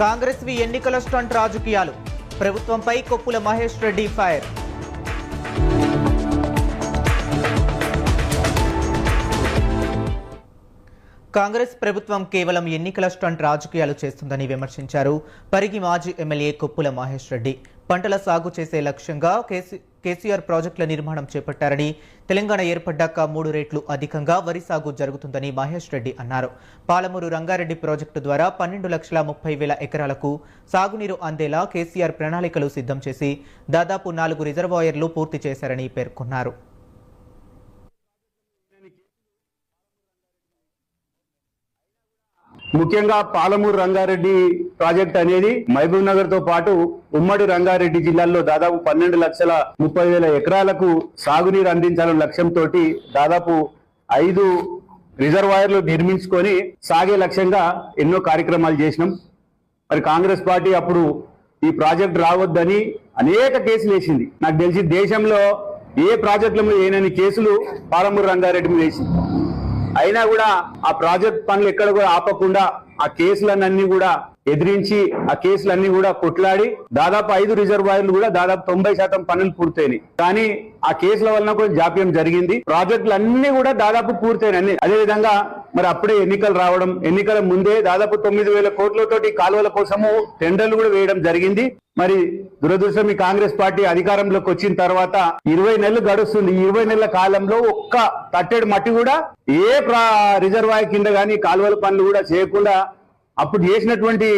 కాంగ్రెస్ వి ఎన్నికల స్టంట్ రాజకీయాలు. ప్రభుత్వంపై కొప్పుల మహేష్ రెడ్డి ఫైర్. కాంగ్రెస్ ప్రభుత్వం కేవలం ఎన్నికల స్టంట్ రాజకీయాలు చేస్తుందని విమర్శించారు. పరిగి మాజీ ఎమ్మెల్యే కొప్పుల మహేష్ రెడ్డి. పంటల సాగు చేసే లక్ష్యంగా కేసీ కేసీఆర్ ప్రాజెక్టుల నిర్మాణం చేపట్టారని తెలంగాణ ఏర్పడ్డాక మూడు రేట్లు అధికంగా వరి సాగు జరుగుతుందని మహేష్ రెడ్డి అన్నారు. పాలమూరు రంగారెడ్డి ప్రాజెక్టు ద్వారా పన్నెండు లక్షల ముప్పై వేల ఎకరాలకు సాగునీరు అందేలా కేసీఆర్ ప్రణాళికలు సిద్ధం చేసి దాదాపు నాలుగు రిజర్వాయర్లు పూర్తి చేశారని పేర్కొన్నారు. ముఖ్యంగా పాలమూరు రంగారెడ్డి ప్రాజెక్ట్ అనేది మహబూబ్ నగర్తో పాటు ఉమ్మడి రంగారెడ్డి జిల్లాల్లో దాదాపు పన్నెండు లక్షల ముప్పై వేల ఎకరాలకు సాగునీరు అందించాలన్న లక్ష్యంతో దాదాపు ఐదు రిజర్వాయర్లు నిర్మించుకొని సాగే లక్ష్యంగా ఎన్నో కార్యక్రమాలు చేసినాం. మరి కాంగ్రెస్ పార్టీ అప్పుడు ఈ ప్రాజెక్ట్ రావద్దని అనేక కేసులు వేసింది. నాకు తెలిసి దేశంలో ఏ ప్రాజెక్టుల మీద ఏనని కేసులు పాలమూరు రంగారెడ్డి మీద వేసింది. అయినా కూడా ఆ ప్రాజెక్ట్ పనులు ఎక్కడ కూడా ఆపకుండా ఆ కేసులన్నీ కూడా ఎదిరించి ఆ కేసులన్నీ కూడా కొట్లాడి దాదాపు ఐదు రిజర్వాయర్లు కూడా దాదాపు తొంభై శాతం పనులు పూర్తయినాయి. కానీ ఆ కేసుల వలన కూడా జాప్యం జరిగింది. ప్రాజెక్టులు అన్ని కూడా దాదాపు పూర్తయినాయి అదే విధంగా మరి అప్పుడే ఎన్నికలు రావడం ఎన్నికల ముందే దాదాపు తొమ్మిది వేల కోట్లతోటి కాలువల కోసము టెండర్లు కూడా వేయడం జరిగింది. మరి దురదృష్టం ఈ కాంగ్రెస్ పార్టీ అధికారంలోకి వచ్చిన తర్వాత ఇరవై నెలలు గడుస్తుంది. ఇరవై నెలల కాలంలో ఒక్క తట్టెడు మట్టి కూడా ఏ ప్రా రిజర్వాయర్ కింద గానీ కాలువల పనులు కూడా చేయకుండా అప్పుడు చేసినటువంటి